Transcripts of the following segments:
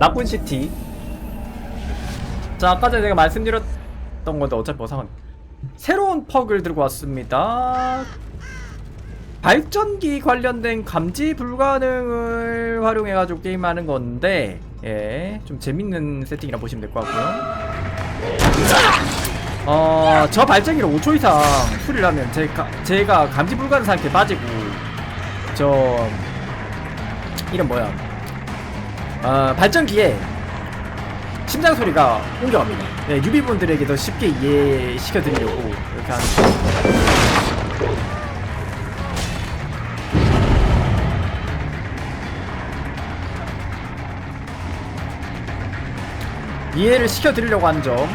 나쁜 시티. 자, 아까 전에 제가 말씀드렸던 건데 어차피 뭐 상관. 새로운 퍽을 들고 왔습니다. 발전기 관련된 감지 불가능을 활용해가지고 게임하는 건데, 예, 좀 재밌는 세팅이라 보시면 될 것 같고요. 어, 저 발전기를 5초 이상 수리를 하면 제가, 제가 감지 불가능 상태에 빠지고, 저, 이름 뭐야. 어, 발전기에 심장 소리가 옮겨갑니다. 네, 유비분들에게 더 쉽게 이해시켜 드리려고 이렇게 하는 거예요. 이해를 시켜 드리려고 하는 점.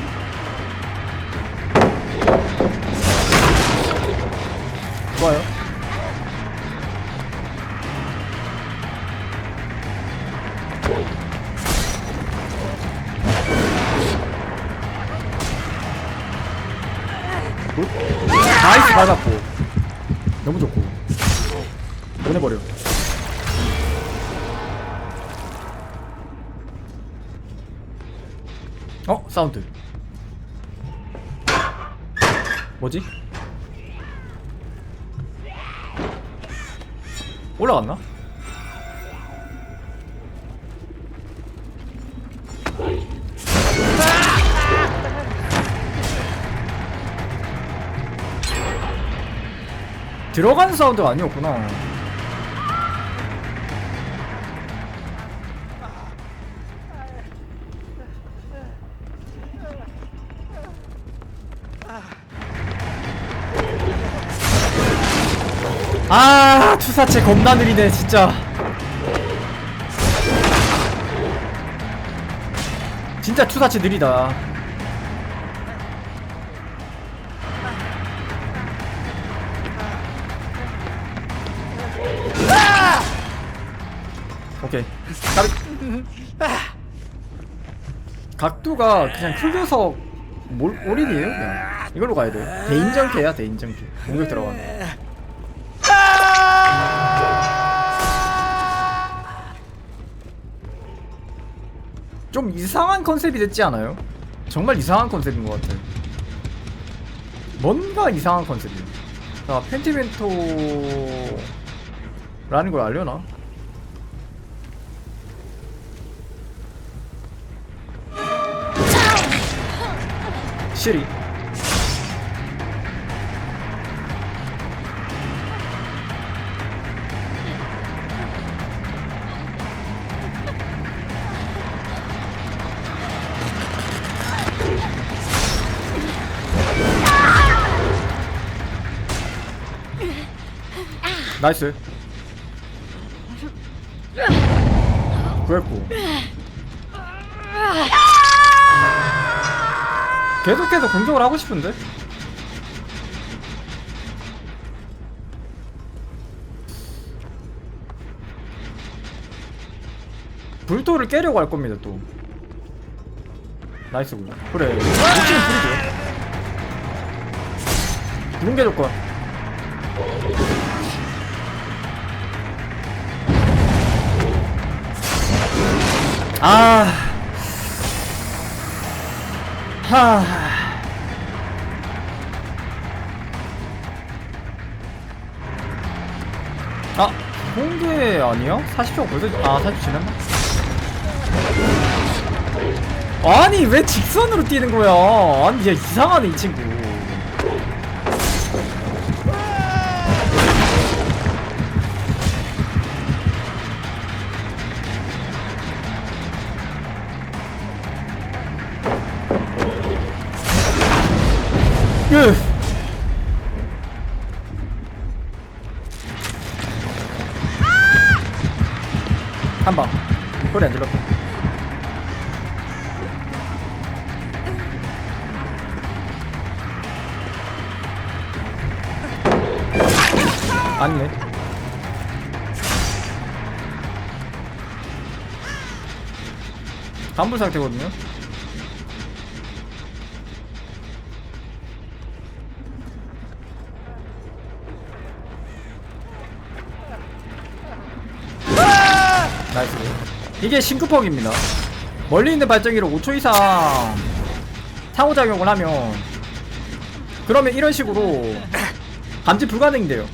좋아요. 받았고 너무 좋고 보내버려 어? 사운드 뭐지? 올라갔나? 들어가는 사운드가 아니었구나. 아, 투사체 겁나 느리네, 진짜. 진짜 투사체 느리다. 각도가 그냥 클려서 몰, 올인이에요 그냥. 이걸로 가야 돼 대인정캐야 대인정캐. 공격 들어가는 좀 이상한 컨셉이 됐지 않아요? 정말 이상한 컨셉인 것 같아 뭔가 이상한 컨셉이야 자 펜티멘토라는 걸 알려나? 시리 나이스. 구했고 계속해서 공격을 하고 싶은데? 불도를 깨려고 할 겁니다 또. 나이스 군 그래. 미치면 불이죠 붕괴 조건 아 하. 아, 공개 아니야? 40초 벌써 아, 40초 지났나? 아니, 왜 직선으로 뛰는 거야? 아니, 얘 이상하네, 이 친구. 간불 상태거든요. 나이스. 이게 싱크퍽입니다. 멀리 있는 발전기를 5초 이상 상호작용을 하면 그러면 이런 식으로 감지 불가능이 돼요.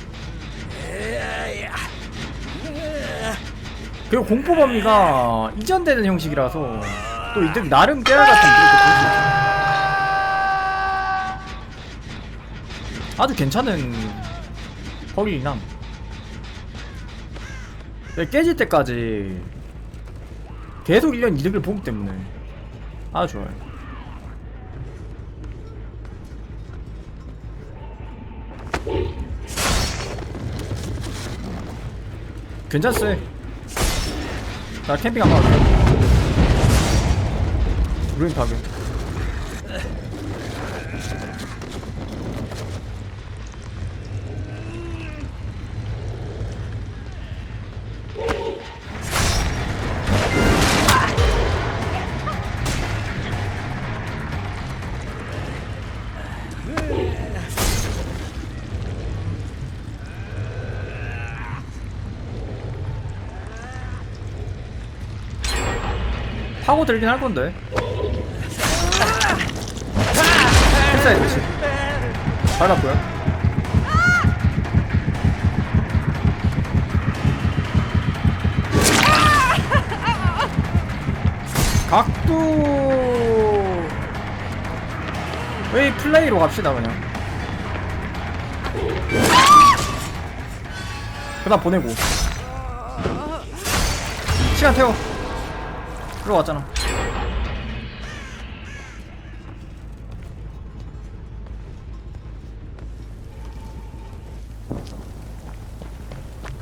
그리고 공포 범위가 이전되는 형식이라서 또 이들 나름 깨알 같은 그것도 볼수 있어요. 아주 괜찮은 거기남. 깨질 때까지 계속 1년 이득을 보기 때문에 아주 좋아요. 괜찮았어요. 나 캠핑 한번 갈게. 루인 파괴. 파고 들긴 할 건데. 필사해 그치. 밟았고요. 각도 웨이 플레이로 갑시다 그냥. 그다음 보내고 시간 태워. 들어왔잖아.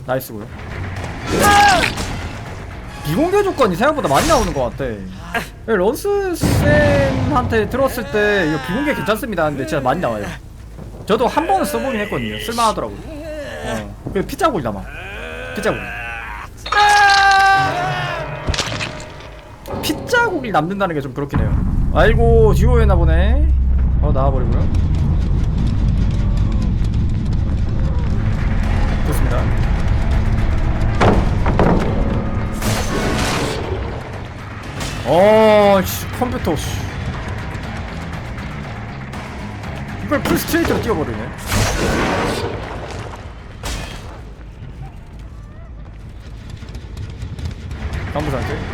나이스고요. 비공개 조건이 생각보다 많이 나오는 것 같아. 런스 쌤한테 들었을 때 이거 비공개 괜찮습니다 하는데 진짜 많이 나와요. 저도 한 번은 써보긴 했거든요. 쓸만하더라고요. 어. 그 피자고기 남아. 피자고 피자국이 남는다는 게 좀 그렇긴 해요. 아이고 듀오였나 보네. 어 나와버리고요. 좋습니다. 어, 씨, 컴퓨터. 씨. 이걸 풀 스트레이트로 뛰어버리네. 간부 상태.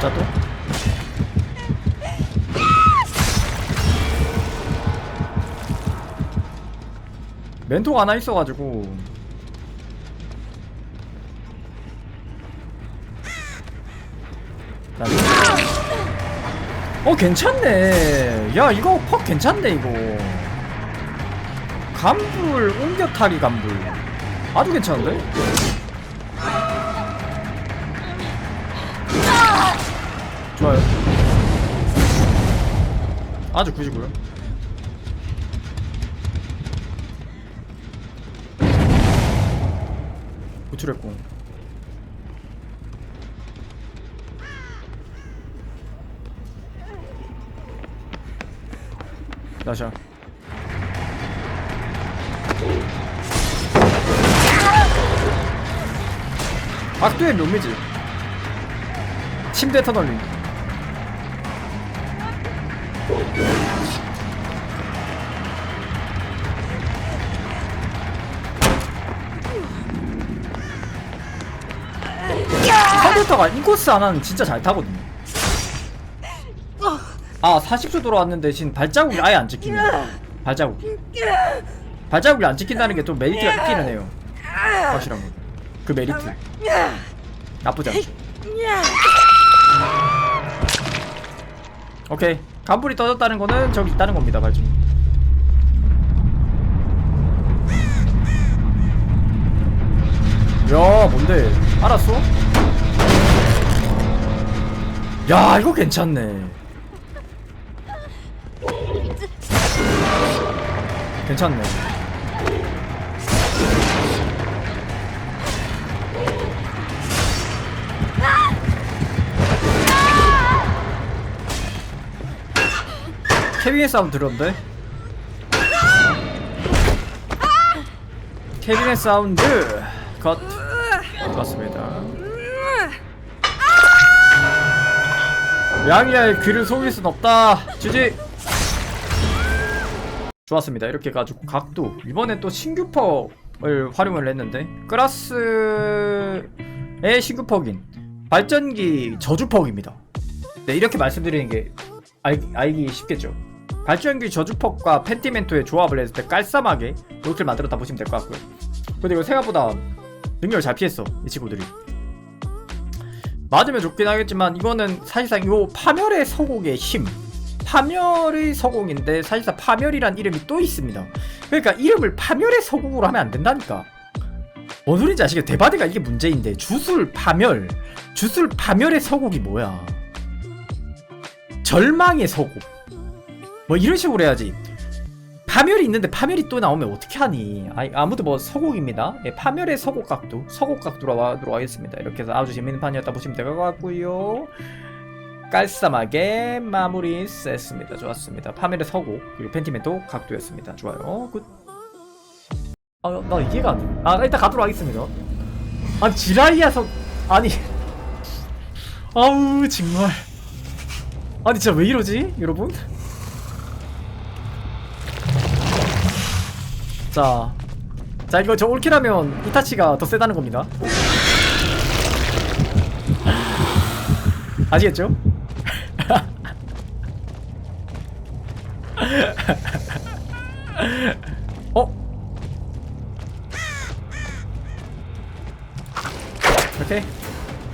자 또. 멘토가 하나 있어가지고. 자, 어 괜찮네. 야 이거 퍽 괜찮네 이거. 간불 옮겨타기 간불. 아주 괜찮은데? 아주 굿이고요. 구출했고 나샤. 악도의 묘미지. 침대 터널링 컴퓨터가 인코스 하나는 진짜 잘 타거든요. 아 40초 돌아왔는데 지금 발자국이 아예 안 찍힙니다 발자국. 발자국이 안 찍힌다는 게 좀 메리트가 있기는 해요. 확실한 거 그 메리트. 나쁘지 않죠. 오케이 간불이 떠졌다는 거는 저기 있다는 겁니다 발중 야 뭔데? 알았어? 야 이거 괜찮네. 괜찮네 케빈의 싸움 들었는데? 케빈의 사운드. 컷. 좋았습니다. 양이야의 귀를 속일 순 없다. 지지. 좋았습니다. 이렇게 해가지고 각도. 이번엔 또 신규 퍽을 활용을 했는데 크라스의 신규 퍽인 발전기 저주 퍽입니다. 네 이렇게 말씀드리는 게 알, 알기 쉽겠죠 발전기 저주 퍽과 펜티멘토의 조합을 했을 때 깔쌈하게 이렇게 만들었다 보시면 될 것 같고요. 근데 이거 생각보다 능력을 잘 피했어 이 친구들이. 맞으면 좋긴 하겠지만 이거는 사실상 요 파멸의 서곡의 힘. 파멸의 서곡인데 사실상 파멸이란 이름이 또 있습니다. 그러니까 이름을 파멸의 서곡으로 하면 안 된다니까. 뭔 소린지 아시겠죠? 대바대가 이게 문제인데 주술 파멸. 주술 파멸의 서곡이 뭐야? 절망의 서곡 뭐 이런 식으로 해야지 파멸이 있는데 파멸이 또 나오면 어떻게 하니 아, 아무튼 뭐 서곡입니다 예, 파멸의 서곡 각도 서곡 각도로 와도록 하겠습니다 이렇게 해서 아주 재밌는 판이었다 보시면 될 것 같고요 깔쌈하게 마무리 셌습니다 좋았습니다 파멸의 서곡 그리고 펜티멘토 각도였습니다 좋아요 굿 아, 나 이해가 안 돼. 아, 일단 가도록 하겠습니다. 아, 지라이아서, 아니. 아우, 정말. 아니, 진짜 왜 이러지, 여러분? 자. 자, 이거 저 올킬하면 이타치가 더 세다는 겁니다. 아시겠죠? 어? 오케이.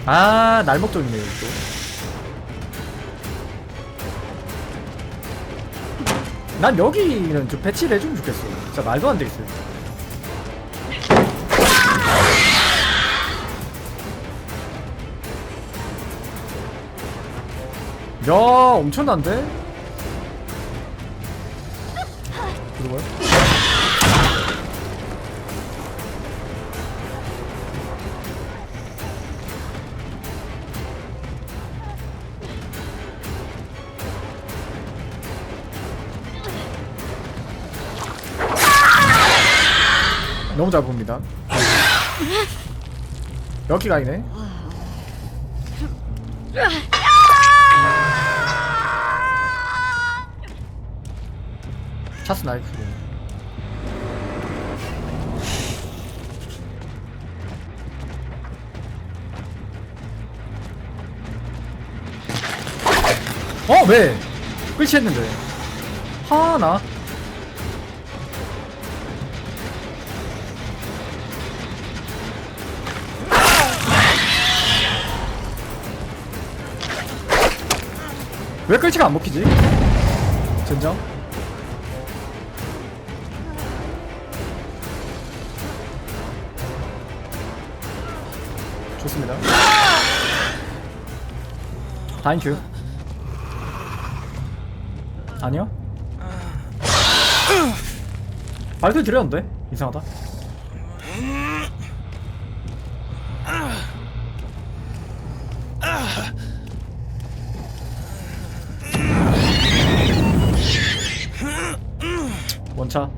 아, 여기 또. 난 여기는 좀 배치를 해주면 좋겠어. 진짜 말도 안 되겠어요. 야, 엄청난데? 그리고요? 너무 잘 봅니다. 여기가 아니네. 차스 나이프. 어 왜? 끝이 했는데. 하나. 왜 끌치가 안 먹히지? 젠장? 좋습니다. 다인큐. 아니요? 발도 드렸는데? 이상하다. 차.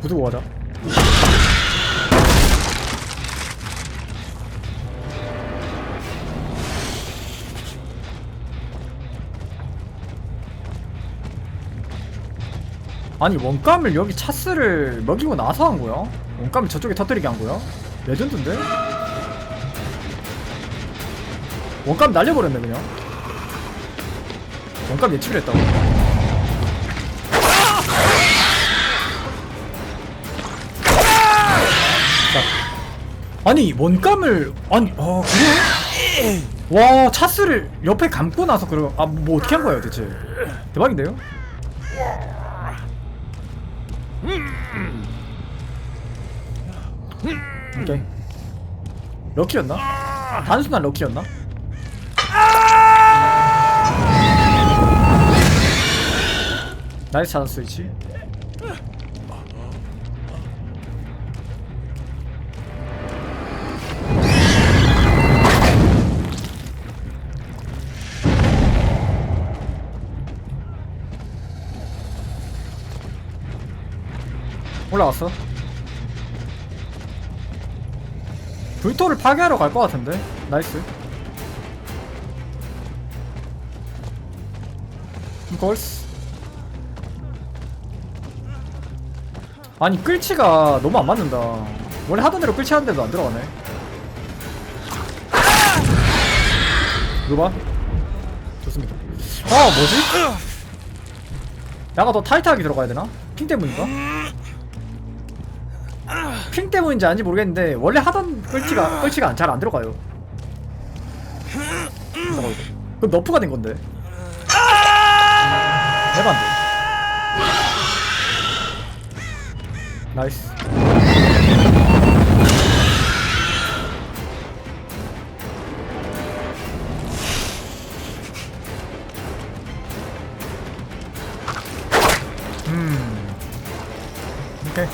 부두고 가자. 아니 원감을 여기 차스를 먹이고 나서 한 거야? 원감을 저쪽에 터뜨리게 한 거야? 레전드인데? 원감 날려버렸네 그냥 원감 예측을 했다고 자 아니 원감을 아니 아 그래? 와 차스를 옆에 감고 나서 그러 아뭐 어떻게 한 거예요 대체 대박인데요? 오케이 럭키였나? 단순한 럭키였나? 나이스 찬스 위치. 올라왔어. 불토를 파괴하러 갈 것 같은데? 나이스. 음, 걸스. 아니 끌치가 너무 안 맞는다 원래 하던 대로 끌치 하는데도 안 들어가네 이거 봐 좋습니다 아 뭐지? 야가 더 타이트하게 들어가야 되나? 핑 때문인가? 핑 때문인지 아닌지 모르겠는데 원래 하던 끌치가 끌치가 잘 안 들어가요. 그럼 너프가 된 건데 해반데 나이스. 음. 오케이.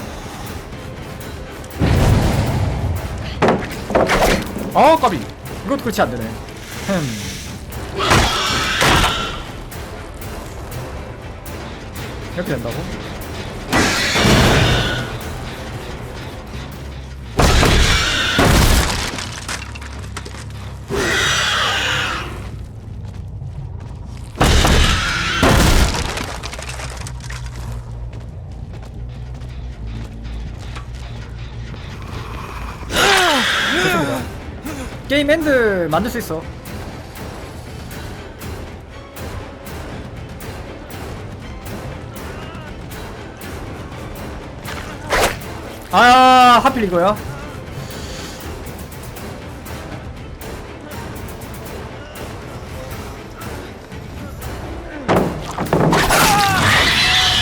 아 까비. 이것도 그렇지 안되네 게임 엔드 만들 수 있어. 아 하필 이거야?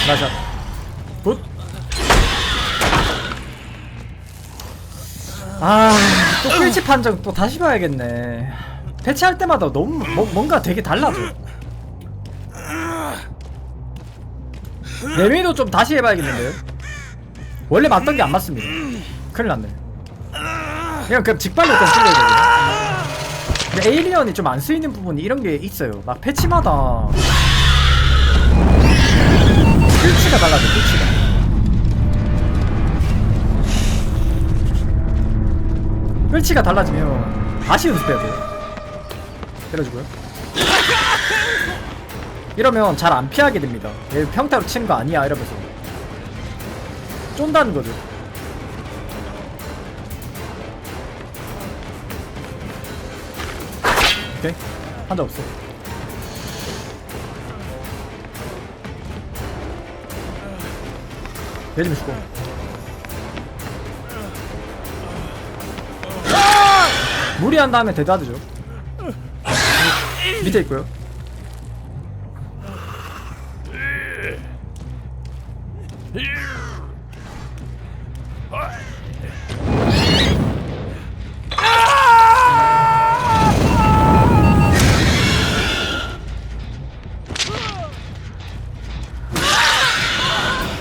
나샷 굿. 아 또 끌치 판정 또 다시 봐야겠네 패치할 때마다 너무 뭐, 뭔가 되게 달라져 레미도 좀 다시 해봐야겠는데요 원래 맞던 게 안 맞습니다. 큰일 났네. 그냥 그 직발로 좀 찔러야 되거든. 근데 에이리언이 좀 안 쓰이는 부분이 이런 게 있어요. 막 패치마다 필치가 달라져. 필치가. 끌치가 달라지면 다시 연습해야 돼요. 때려주고요. 이러면 잘 안 피하게 됩니다. 얘 평타로 치는 거 아니야 이러면서. 쫀다는 거죠. 오케이. 한자 없어. 내리면 죽고. 무리한 다음에 대다드죠. 밑에 있고요.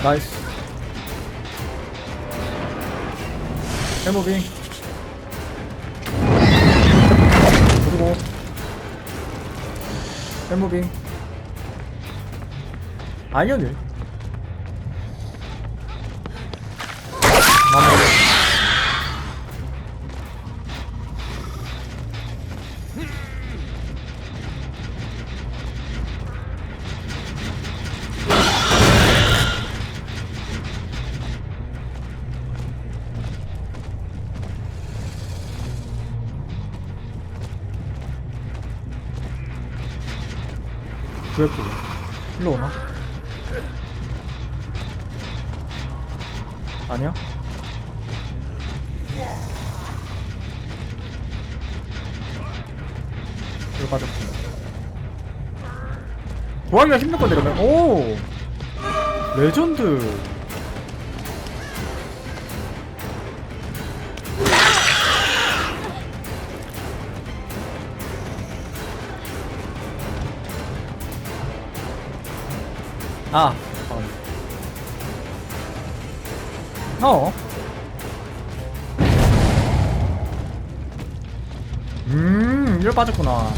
나이스. 해무빙. 해무빙. 아이언을. 구역도 일로 오나? 아니야? 이거 빠졌고 구하기가 힘들 건데 그러면? 오! 레전드 아. 어. 음, 이걸 빠졌구나.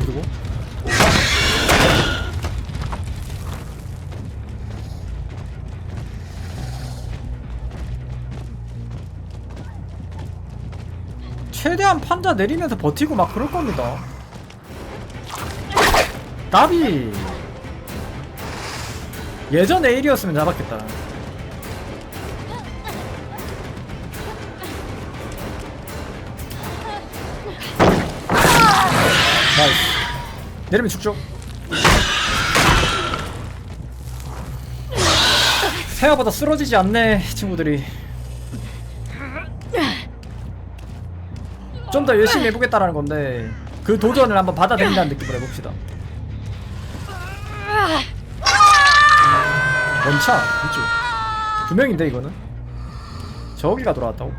그리고. 최대한 판자 내리면서 버티고 막 그럴 겁니다. 나비! 예전 에일이었으면 잡았겠다. 나이스. 내리면 죽죠. 생각보다 쓰러지지 않네 친구들이. 좀 더 열심히 해보겠다라는 건데 그 도전을 한번 받아들인다는 느낌으로 해봅시다. 원차 이쪽. 두 명인데 이거는? 저기가 돌아왔다고?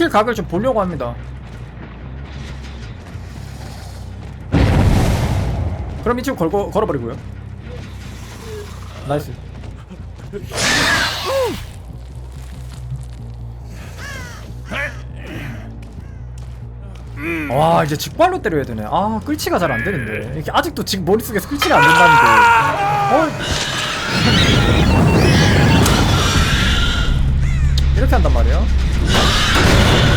올킬 각을 좀 보려고 합니다. 그럼 이 친구 걸고 걸어버리고요. 나이스. 와 이제 직발로 때려야 되네. 아 끌치가 잘 안 되는데 이렇게 아직도 지금 머릿속에서 끌치가 안 된다는데. 어. 이렇게 한단 말이야. ハハハハ!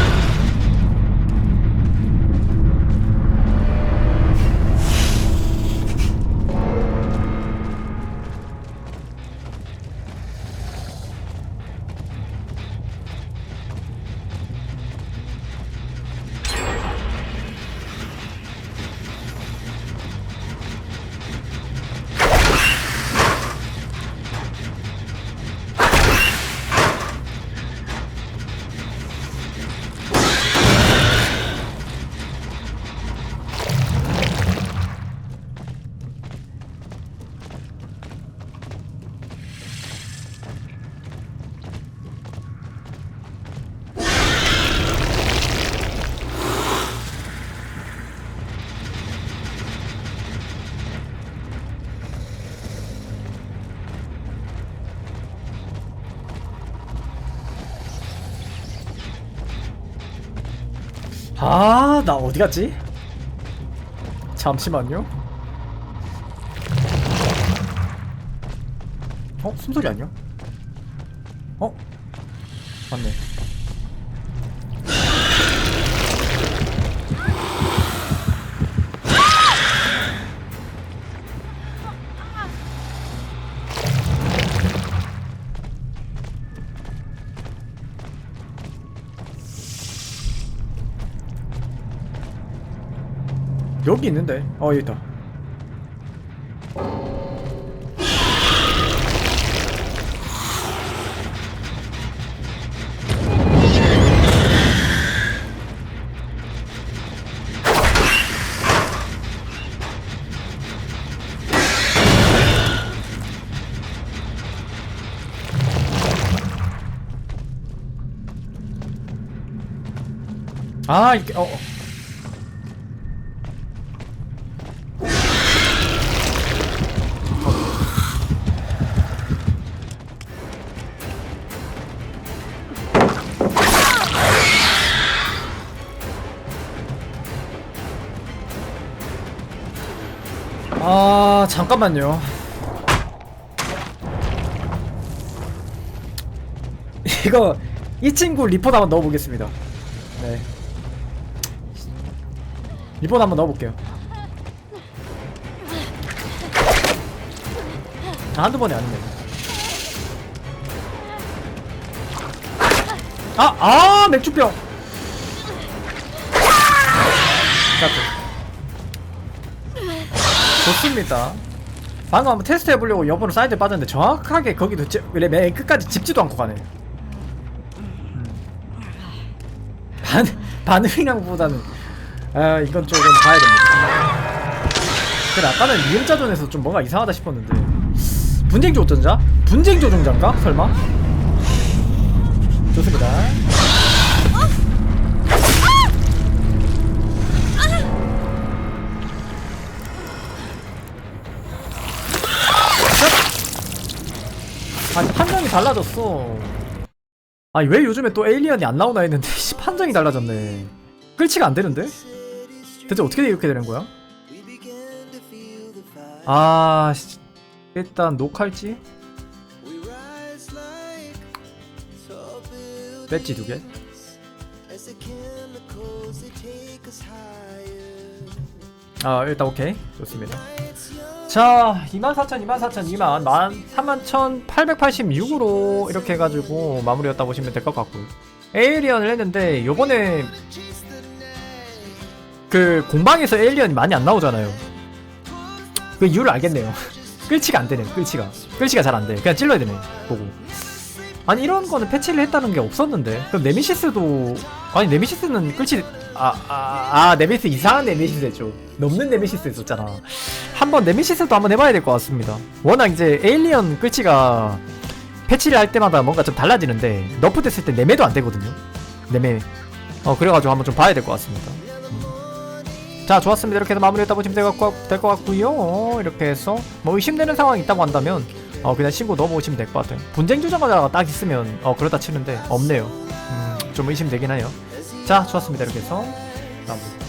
나 어디 갔지? 잠시만요. 어? 숨소리 아니야? 여기 있는데. 어, 여기 있다. 아, 이게 어. 아 잠깐만요 이거 이 친구 리포트 한번 넣어보겠습니다 네 리포트 한번 넣어볼게요 아, 한두 번이 아니네 아! 아! 맥주병 좋습니다. 방금 한번 테스트 해보려고 여보는 사이드에 빠졌는데 정확하게 거기도 지, 맨, 맨 끝까지 짚지도 않고 가네. 음. 반 반응이랑보다는 아 이건 조금 봐야 됩니다. 그래 아까는 이음자전에서 좀 뭔가 이상하다 싶었는데 분쟁 조전자? 분쟁 조 종자인가? 설마? 좋습니다. 아니 판정이 달라졌어. 아니 왜 요즘에 또 에일리언이 안 나오나 했는데 씨, 판정이 달라졌네. 끌치가 안 되는데? 대체 어떻게 이렇게 되는 거야? 아 씨, 일단 녹할지? 배지 두개? 아 일단 오케이. 좋습니다 자 24,000 24,000 2만 31,886으로 이렇게 해가지고 마무리였다 보시면 될 것 같고요. 에이리언을 했는데 요번에 그 공방에서 에일리언이 많이 안 나오잖아요. 그 이유를 알겠네요. 끌치가 안 되네 끌치가. 끌치가 잘 안 돼. 그냥 찔러야 되네 보고. 아니 이런 거는 패치를 했다는 게 없었는데. 그럼 네미시스도 아니 네미시스는 끌치 아아 아, 아, 네미시스 이상한 네미시스 했죠. 넘는 네미시스 했었잖아. 한번 네미시스도 한번 해봐야 될 것 같습니다. 워낙 이제 에일리언 끌치가 패치를 할 때마다 뭔가 좀 달라지는데 너프 됐을 때 네매도 안 되거든요. 네매 어 그래가지고 한번 좀 봐야 될 것 같습니다. 자 좋았습니다. 이렇게 해서 마무리했다 보시면 될 것 같고요. 이렇게 해서 뭐 의심되는 상황이 있다고 한다면 어 그냥 신고 넣어보시면 될 것 같아요. 분쟁 조정자가 딱 있으면 어 그러다 치는데 없네요. 음, 좀 의심되긴 해요 자 좋았습니다. 이렇게 해서 마무리